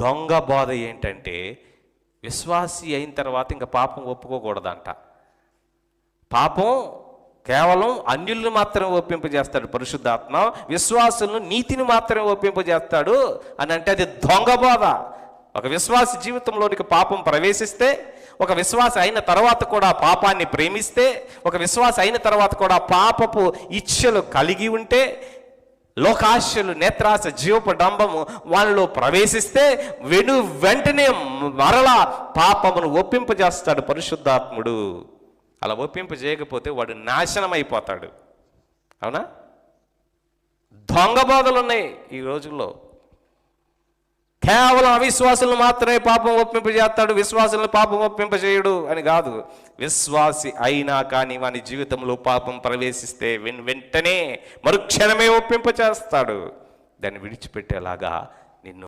దొంగ బోధ ఏంటంటే విశ్వాసి అయిన తర్వాత ఇంకా పాపం ఒప్పుకోకూడదంట. పాపం కేవలం అన్యుల్ని మాత్రమే ఒప్పింపజేస్తాడు పరిశుద్ధాత్మ విశ్వాసులను నీతిని మాత్రమే ఒప్పింపజేస్తాడు అని అంటే అది దొంగ బోధ. ఒక విశ్వాస జీవితంలోనికి పాపం ప్రవేశిస్తే ఒక విశ్వాస అయిన తర్వాత కూడా పాపాన్ని ప్రేమిస్తే ఒక విశ్వాస అయిన తర్వాత కూడా పాపపు ఇచ్ఛలు కలిగి ఉంటే లోకాశలు నేత్రాశ జీవపు డంబము వాళ్ళలో ప్రవేశిస్తే వెను వెంటనే మరలా పాపమును ఒప్పింపజేస్తాడు పరిశుద్ధాత్ముడు. అలా ఒప్పింప చేయకపోతే వాడు నాశనం అయిపోతాడు అవునా? దొంగ బోధలు ఉన్నాయి ఈ రోజుల్లో. కేవలం అవిశ్వాసులను మాత్రమే పాపం ఒప్పింపజేస్తాడు విశ్వాసులను పాపం ఒప్పింపజేయడు అని కాదు. విశ్వాసి అయినా కానీ వాని జీవితంలో పాపం ప్రవేశిస్తే వెన్ వెంటనే మరుక్షణమే ఒప్పింపచేస్తాడు. దాన్ని విడిచిపెట్టేలాగా నిన్ను